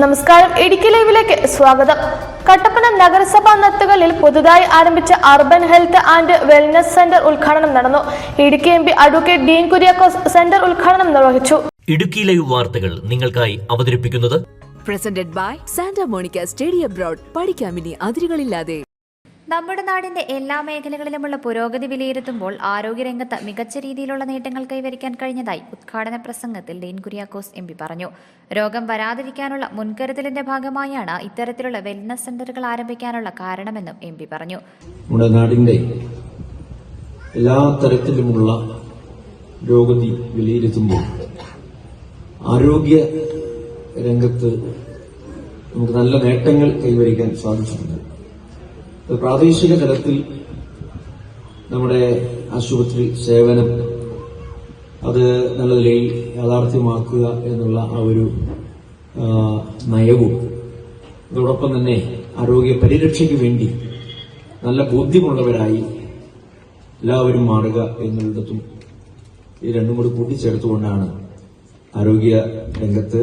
നമസ്കാരം. ഇടുക്കി ലൈവിലേക്ക് സ്വാഗതം. കട്ടപ്പന നഗരസഭാ നത്തുകളിൽ പുതുതായി ആരംഭിച്ച urban health and wellness centre ഉദ്ഘാടനം നടന്നു. Idukki M P advocate Dean Kuriakose centre ഉദ്ഘാടനം നിർവഹിച്ചു. ഇടുക്കി ലൈവ് വാർത്തകൾ നിങ്ങൾക്കായി അവതരിപ്പിക്കുന്നത് presented by Santa Monica study abroad പഠിക്കാമിനി അതിരുകളില്ലാതെ. നമ്മുടെ നാടിന്റെ എല്ലാ മേഖലകളിലുമുള്ള പുരോഗതി വിലയിരുത്തുമ്പോൾ ആരോഗ്യരംഗത്ത് മികച്ച രീതിയിലുള്ള നേട്ടങ്ങൾ കൈവരിക്കാൻ കഴിഞ്ഞതായി ഉദ്ഘാടന പ്രസംഗത്തിൽ ഡീൻ കുര്യാക്കോസ് എം പി പറഞ്ഞു. രോഗം വരാതിരിക്കാനുള്ള മുൻകരുതലിന്റെ ഭാഗമായാണ് ഇത്തരത്തിലുള്ള വെൽനസ് സെന്ററുകൾ ആരംഭിക്കാനുള്ള കാരണമെന്നും എം പി പറഞ്ഞു. നമ്മുടെ നാടിന്റെ എല്ലാ തരത്തിലുമുള്ള രോഗതി വിലയിരുത്തുമ്പോൾ ആരോഗ്യ രംഗത്ത് നമുക്ക് നല്ല നേട്ടങ്ങൾ കൈവരിക്കാൻ സാധിച്ചിട്ടുണ്ട്. പ്രാദേശിക തലത്തിൽ നമ്മുടെ ആശുപത്രി സേവനം അത് നല്ല നിലയിൽ യാഥാർത്ഥ്യമാക്കുക എന്നുള്ള ആ ഒരു നയവും അതോടൊപ്പം തന്നെ ആരോഗ്യ പരിരക്ഷയ്ക്ക് വേണ്ടി നല്ല ബോധ്യമുള്ളവരായി എല്ലാവരും മാറുക എന്നുള്ളതും ഈ രണ്ടും കൂടി കൂട്ടിച്ചേർത്തുകൊണ്ടാണ് ആരോഗ്യ രംഗത്ത്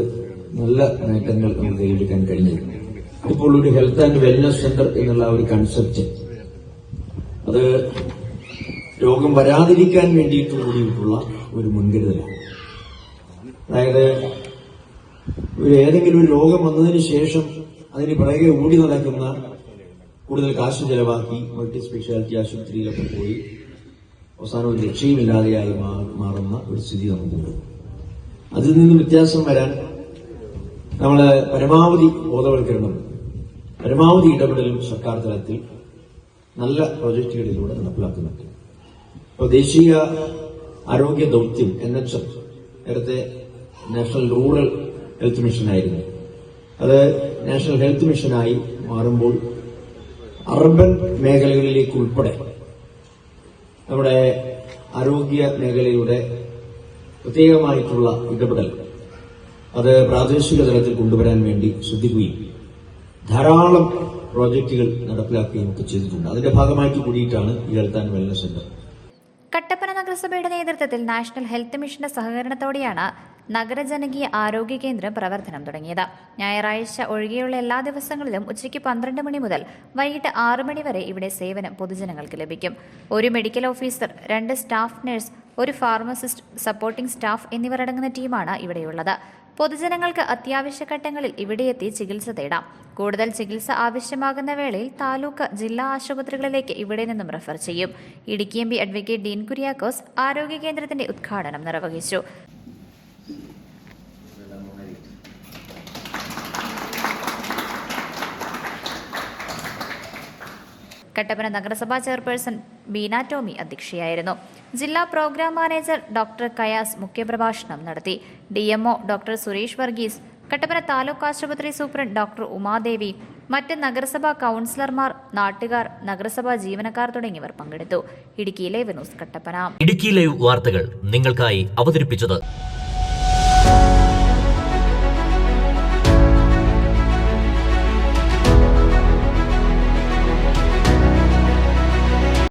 നല്ല നേട്ടങ്ങൾ നമുക്ക് കൈയെടുക്കാൻ കഴിഞ്ഞത്. ഇപ്പോൾ ഒരു ഹെൽത്ത് ആൻഡ് വെൽനസ് സെന്റർ എന്നുള്ള ഒരു കൺസെപ്റ്റ് അത് രോഗം വരാതിരിക്കാൻ വേണ്ടിയിട്ട് കൂടിയിട്ടുള്ള ഒരു മുൻകരുതലാണ്. അതായത് ഒരു ഏതെങ്കിലും ഒരു രോഗം വന്നതിന് ശേഷം അതിന് പിറകെ ഓടി നടക്കുന്ന കൂടുതൽ കാശ് ചെലവാക്കി മൾട്ടി സ്പെഷ്യാലിറ്റി ആശുപത്രിയിലൊക്കെ പോയി അവസാനം ഒരു രക്ഷയുമില്ലാതെയായി മാറുന്ന ഒരു സ്ഥിതി നമുക്കുണ്ട് അതിൽ നിന്ന് വ്യത്യാസം വരാൻ നമ്മൾ പരമാവധി ബോധവൽക്കരണം പരമാവധി ഇടപെടലും സർക്കാർ തലത്തിൽ നല്ല പ്രോജക്റ്റുകളിലൂടെ നടപ്പിലാക്കുന്നുണ്ട്. ഇപ്പോൾ ദേശീയ ആരോഗ്യ ദൗത്യം എൻ എച്ച് എഫ് നേരത്തെ നാഷണൽ റൂറൽ ഹെൽത്ത് മിഷനായിരുന്നു. അത് നാഷണൽ ഹെൽത്ത് മിഷനായി മാറുമ്പോൾ അർബൻ മേഖലകളിലേക്ക് ഉൾപ്പെടെ നമ്മുടെ ആരോഗ്യ മേഖലയുടെ പ്രത്യേകമായിട്ടുള്ള ഇടപെടൽ അത് പ്രാദേശിക തലത്തിൽ കൊണ്ടുവരാൻ വേണ്ടി ശ്രദ്ധിക്കുകയും ധാരാളം പ്രോജക്റ്റുകൾ നടപ്പിലാക്കുകയും ഒക്കെ ചെയ്തിട്ടുണ്ട്. അതിന്റെ ഭാഗമായിട്ട് കൂടിയിട്ടാണ് ഈ ആൻഡ് വെൽനസ് സെന്റർ. കട്ടപ്പന നഗരസഭയുടെ നേതൃത്വത്തിൽ നാഷണൽ ഹെൽത്ത് മിഷന്റെ സഹകരണത്തോടെയാണ് നഗരജനകീയ ആരോഗ്യ കേന്ദ്രം പ്രവർത്തനം തുടങ്ങിയത്. ഞായറാഴ്ച ഒഴികെയുള്ള എല്ലാ ദിവസങ്ങളിലും ഉച്ചയ്ക്ക് പന്ത്രണ്ട് മണി മുതൽ വൈകിട്ട് ആറ് മണി വരെ ഇവിടെ സേവനം പൊതുജനങ്ങൾക്ക് ലഭിക്കും. ഒരു മെഡിക്കൽ ഓഫീസർ രണ്ട് സ്റ്റാഫ് നഴ്സ് ഒരു ഫാർമസിസ്റ്റ് സപ്പോർട്ടിംഗ് സ്റ്റാഫ് എന്നിവരടങ്ങുന്ന ടീമാണ് ഇവിടെയുള്ളത്. പൊതുജനങ്ങൾക്ക് അത്യാവശ്യ ഘട്ടങ്ങളിൽ ഇവിടെയെത്തി ചികിത്സ തേടാം. കൂടുതൽ ചികിത്സ ആവശ്യമാകുന്ന വേളയിൽ താലൂക്ക് ജില്ലാ ആശുപത്രികളിലേക്ക് ഇവിടെ നിന്നും റെഫർ ചെയ്യും. Idukki M P advocate Dean Kuriakose ആരോഗ്യ കേന്ദ്രത്തിന്റെ ഉദ്ഘാടനം നിർവഹിച്ചു. കട്ടപ്പന നഗരസഭാ ചെയർപേഴ്സൺ ബീന ടോമി അധ്യക്ഷയായിരുന്നു. ജില്ലാ പ്രോഗ്രാം മാനേജർ ഡോക്ടർ കയാസ് മുഖ്യപ്രഭാഷണം നടത്തി. ഡി ഡോക്ടർ സുരേഷ് വർഗീസ് കട്ടപ്പന താലൂക്ക് ആശുപത്രി സൂപ്രണ്ട് ഡോക്ടർ ഉമാദേവി മറ്റ് നഗരസഭാ കൗൺസിലർമാർ നാട്ടുകാർ നഗരസഭാ ജീവനക്കാർ തുടങ്ങിയവർ പങ്കെടുത്തു. Idukki live news Kattappana. Idukki live വാർത്തകൾ നിങ്ങൾക്കായി അവതരിപ്പിച്ചത്